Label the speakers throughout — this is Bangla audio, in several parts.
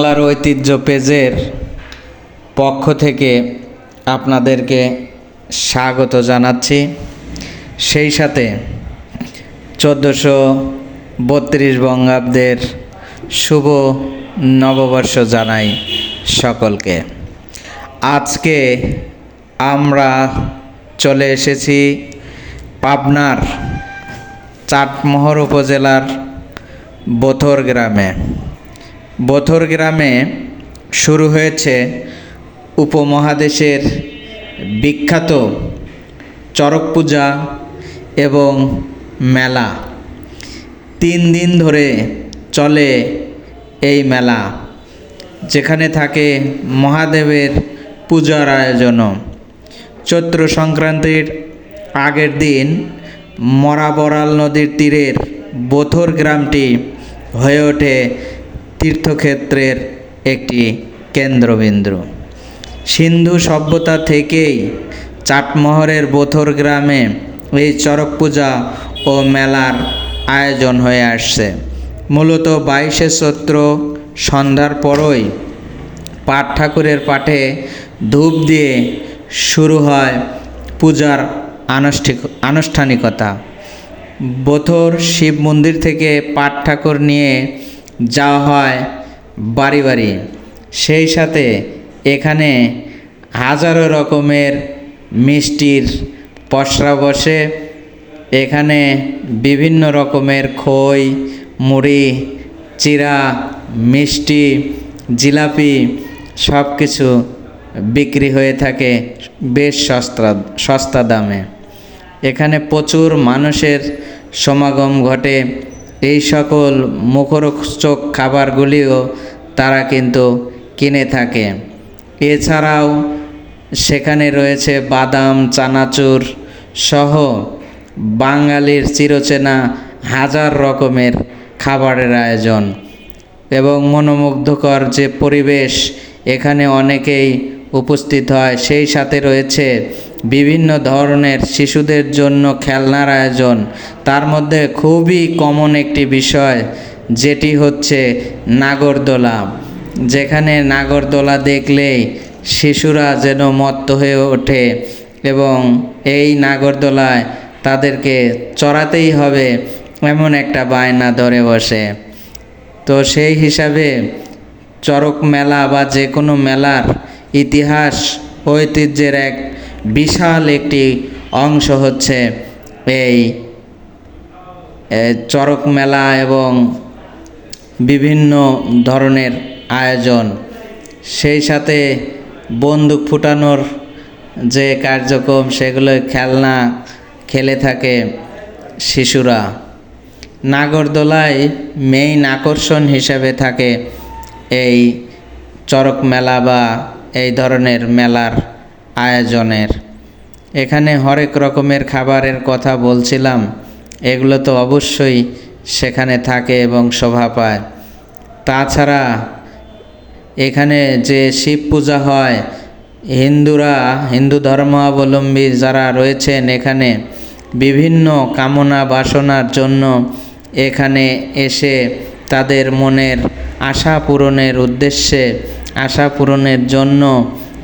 Speaker 1: বাংলার ঐতিহ্য পেজের পক্ষ থেকে আপনাদেরকে স্বাগত জানাচ্ছি। সেই সাথে চোদ্দোশো বত্রিশ বঙ্গাব্দের শুভ নববর্ষ জানাই সকলকে। আজকে আমরা চলে এসেছি পাবনার চাটমোহর উপজেলার বোথর গ্রামে। বোথর গ্রামে শুরু হয়েছে উপমহাদেশের বিখ্যাত চড়ক পূজা এবং মেলা। তিন দিন ধরে চলে এই মেলা, যেখানে থাকে মহাদেবের পূজার আয়োজনও। চৈত্র সংক্রান্তির আগের দিন মরাবরাল নদীর তীরের বোথর গ্রামটি হয়ে ওঠে তীর্থক্ষেত্রের একটি কেন্দ্রবিন্দু। সিন্ধু সভ্যতা থেকেই চাটমোহরের বোথর গ্রামে এই চড়ক পূজা ও মেলার আয়োজন হয়ে আসছে। মূলত বাইশে চৈত্র সন্ধ্যার পরই পাঠ ঠাকুরের পাঠে ধূপ দিয়ে শুরু হয় পূজার আনুষ্ঠিক, আনুষ্ঠানিকতা। বোথর শিব মন্দির থেকে পাঠ ঠাকুর নিয়ে যাওয়া হয় বাড়ি বাড়ি। সেই সাথে এখানে হাজারো রকমের মিষ্টির পসরা বসে। এখানে বিভিন্ন রকমের খই, মুড়ি, চিরা, মিষ্টি, জিলাপি সব কিছু বিক্রি হয়ে থাকে বেশ সস্তা সস্তা দামে। এখানে প্রচুর মানুষের সমাগম ঘটে। এই সকল মুখরোচক খাবারগুলিও তারা কিন্তু কিনে থাকে। এছাড়াও সেখানে রয়েছে বাদাম, চানাচুর সহ বাঙালির চিরচেনা হাজার রকমের খাবারের আয়োজন। এবং মনোমুগ্ধকর যে পরিবেশ এখানে অনেকেই উপস্থিত হয়, সেই সাথে রয়েছে বিভিন্ন ধরনের শিশুদের জন্য খেলনার আয়োজন। তার মধ্যে খুবই কমন একটি বিষয়, যেটি হচ্ছে নাগরদোলা, যেখানে নাগরদোলা দেখলেই শিশুরা যেন মত্ত হয়ে ওঠে এবং এই নাগরদোলায় তাদেরকে চড়াতেই হবে এমন একটা বায়না ধরে বসে। তো সেই হিসাবে চড়ক মেলা বা যে কোনো মেলার ইতিহাস, ঐতিহ্যের এক বিশাল একটি অংশ হচ্ছে এই এ, চড়ক মেলা এবং বিভিন্ন ধরনের আয়োজন। সেই সাথে বন্দুক ফুটানোর যে কার্যক্রম সেগুলো খেলনা খেলে থাকে শিশুরা। নাগরদোলায় মেইন আকর্ষণ হিসেবে থাকে এই চড়ক মেলা বা এই ধরনের মেলার আয়োজনের। এখানে হরেক রকমের খাবারের কথা বলছিলাম। এগুলো তো অবশ্যই সেখানে থাকে এবং শোভা পায়। তাছাড়া এখানে যে শিব পূজা হয়, হিন্দুরা, হিন্দু ধর্মাবলম্বী যারা রয়েছেন এখানে, বিভিন্ন কামনা বাসনার জন্য এখানে এসে তাদের মনের আশা পূরণের উদ্দেশ্যে, আশা পূরণের জন্য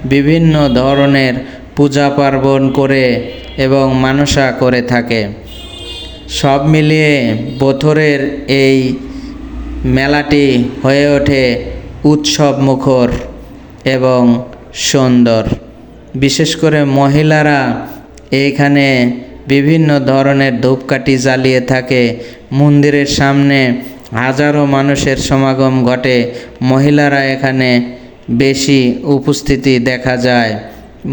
Speaker 1: বিভিন্ন ধরনের পূজা পার্বণ করে এবং মানসা করে থাকে। সব মিলিয়ে বথরের এই মেলাটি হয়ে ওঠে উৎসব মুখর এবং সুন্দর। বিশেষ করে মহিলারা এইখানে বিভিন্ন ধরনের ধূপকাঠি জ্বালিয়ে থাকে। মন্দিরের সামনে হাজারো মানুষের সমাগম ঘটে। মহিলারা এখানে বেশি উপস্থিতি দেখা যায়।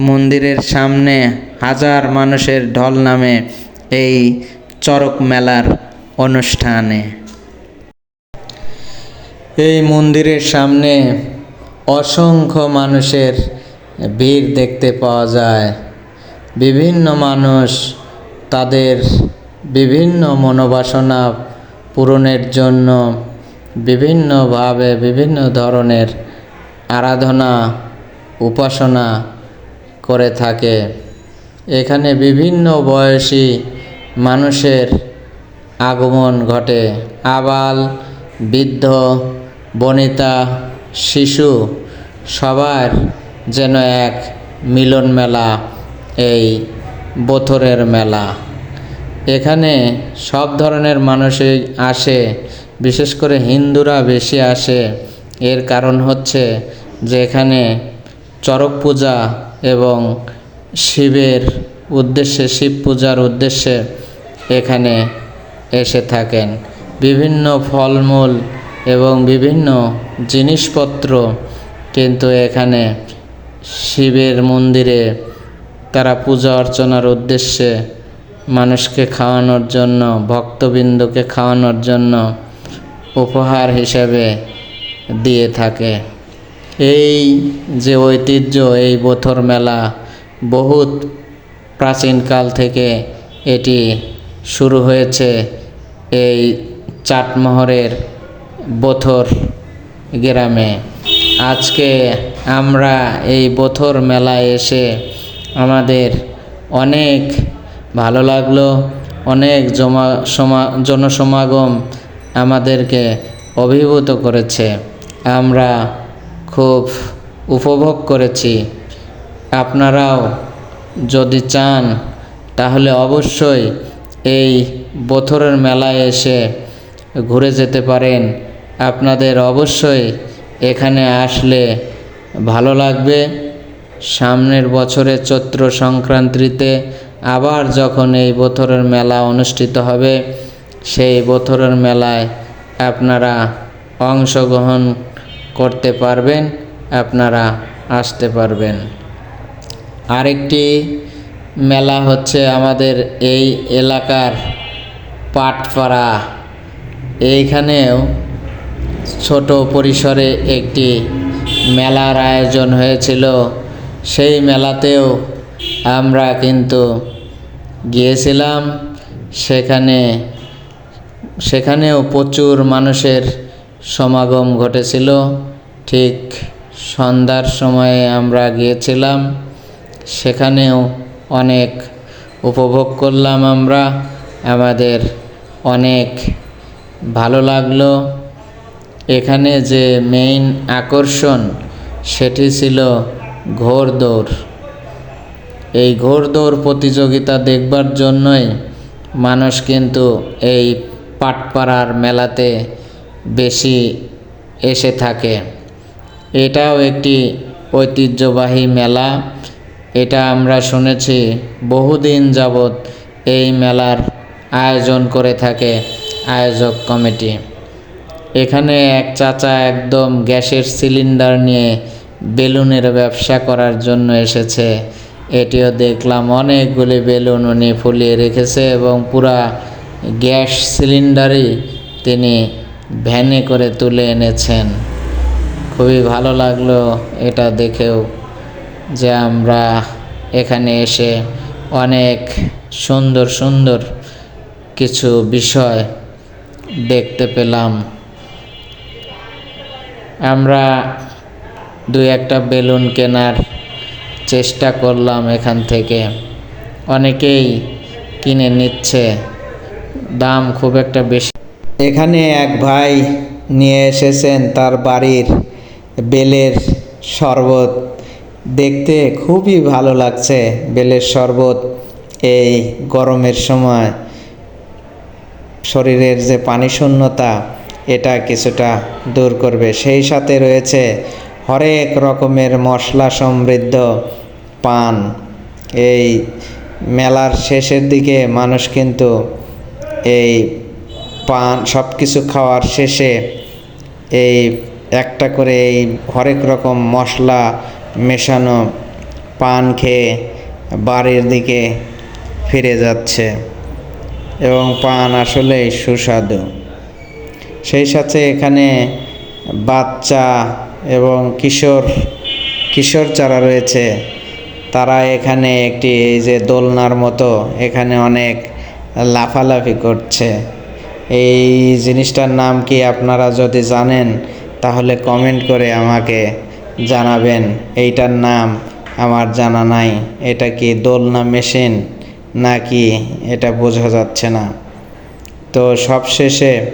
Speaker 1: মন্দিরের সামনে হাজার মানুষের ঢল নামে এই চড়ক মেলার অনুষ্ঠানে। এই মন্দিরের সামনে অসংখ্য মানুষের ভিড় দেখতে পাওয়া যায়। বিভিন্ন মানুষ তাদের বিভিন্ন মনোবাসনা পূরণের জন্য বিভিন্নভাবে বিভিন্ন ধরনের আরাধনা, উপাসনা করে থাকে। এখানে বিভিন্ন বয়সী মানুষের আগমন ঘটে। আবাল, বৃদ্ধ, বনিতা, শিশু সবার যেন এক মিলন মেলা, এই বথরের মেলা। এখানে সব ধরনের মানুষই আসে, বিশেষ করে হিন্দুরা বেশি আসে। এর কারণ হচ্ছে যে এখানে চড়ক পূজা এবং শিবের উদ্দেশ্যে, শিব পূজার উদ্দেশ্যে এখানে এসে থাকেন। বিভিন্ন ফলমূল এবং বিভিন্ন জিনিসপত্র কিন্তু এখানে শিবের মন্দিরে তারা পূজা অর্চনার উদ্দেশ্যে মানুষকে খাওয়ানোর জন্য, ভক্তবৃন্দকে খাওয়ানোর জন্য উপহার হিসেবে দিয়ে থাকে। এই যে ঐতিহ্য, এই বথর মেলা বহুত প্রাচীনকাল থেকে এটি শুরু হয়েছে। এই চাটমোহরের বথর গ্রামে। আজকে আমরা এই বথর মেলায় এসে আমাদের অনেক ভালো লাগল, অনেক জমা সমা, জনসমাগম আমাদেরকে অভিভূত করেছে। আমরা খুব উপভোগ করেছি। আপনারাও যদি চান, তাহলে অবশ্যই এই বথরের মেলায় এসে ঘুরে যেতে পারেন। আপনাদের অবশ্যই এখানে আসলে ভালো লাগবে। সামনের বছরে চৈত্র সংক্রান্তিতে আবার যখন এই বথরের মেলা অনুষ্ঠিত হবে, সেই বথরের মেলায় আপনারা অংশগ্রহণ করতে পারবেন, আপনারা আসতে পারবেন। আরেকটি মেলা হচ্ছে আমাদের এই এলাকার পাটপাড়া। এইখানেও ছোট পরিসরে একটি মেলার আয়োজন হয়েছিল। সেই মেলাতেও আমরা কিন্তু গিয়েছিলাম। সেখানে, সেখানেও প্রচুর মানুষের সমাগম ঘটেছিল। ঠিক সন্ধ্যার সময়ে আমরা গিয়েছিলাম। সেখানেও অনেক উপভোগ করলাম আমরা। আমাদের অনেক ভালো লাগল। এখানে যে মেইন আকর্ষণ, সেটি ছিল ঘোড়দৌড় এই ঘোড়দৌড় প্রতিযোগিতা দেখবার জন্যই মানুষ কিন্তু এই পাটপাড়ার মেলাতে বেশি এসে থাকে। এটাও একটি ঐতিহ্যবাহী মেলা। এটা আমরা শুনেছি, বহুদিন যাবৎ এই মেলার আয়োজন করে থাকে আয়োজক কমিটি। এখানে এক চাচা একদম গ্যাসের সিলিন্ডার নিয়ে বেলুনের ব্যবসা করার জন্য এসেছে। এটিও দেখলাম অনেকগুলি বেলুন উনি ফুলিয়ে রেখেছে এবং পুরা গ্যাস সিলিন্ডারই তিনি ভ্যানে করে তুলে এনেছেন। খুবই ভালো লাগল এটা দেখেও যে আমরা এখানে এসে অনেক সুন্দর সুন্দর কিছু বিষয় দেখতে পেলাম। আমরা দুই একটা বেলুন কেনার চেষ্টা করলাম এখান থেকে। অনেকেই কিনে নিচ্ছে। দাম খুব একটা বেশি এখানে এক ভাই নিয়ে এসেছেন তার বাড়ির বেলের শরবত। দেখতে খুবই ভালো লাগছে বেলের শরবত এই গরমের সময়। শরীরের যে পানি শূন্যতা এটা কিছুটা দূর করবে। সেই সাথে রয়েছে হরেক রকমের মশলা সমৃদ্ধ পান। এই মেলার শেষের দিকে মানুষ কিন্তু এই পান সব কিছু খাওয়ার শেষে এই একটা করে এই হরেক রকম মশলা মেশানো পান খেয়ে বাড়ির দিকে ফিরে যাচ্ছে এবং পান আসলেই সুস্বাদু। সেই সাথে এখানে বাচ্চা এবং কিশোর কিশোর যারা রয়েছে, তারা এখানে একটি এই যে দোলনার মতো এখানে অনেক লাফালাফি করছে। এই জিনিসটার নাম কি আপনারা যদি জানেন, তাহলে কমেন্ট করে আমাকে জানাবেন। এইটার নাম আমার জানা নাই। এটা কি দোলনা মেশিন? নাকি এটা বোঝা যাচ্ছে না? তো সবশেষে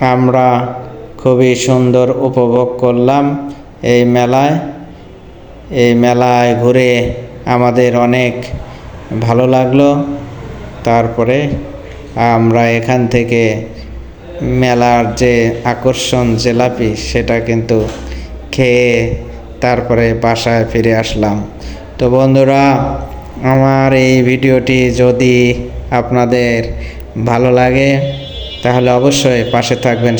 Speaker 1: আমরা খুবই সুন্দর উপভোগ করলাম এই মেলায়। এই মেলায় ঘুরে আমাদের অনেক ভালো লাগল। তারপরে আমরা এখান থেকে মেলার যে আকর্ষণ, জেলাপি, সেটা কিন্তু খেয়ে তারপরে বাসায় ফিরে আসলাম। তো বন্ধুরা, আমার এই ভিডিওটি যদি আপনাদের ভালো লাগে, তাহলে অবশ্যই পাশে থাকবেন।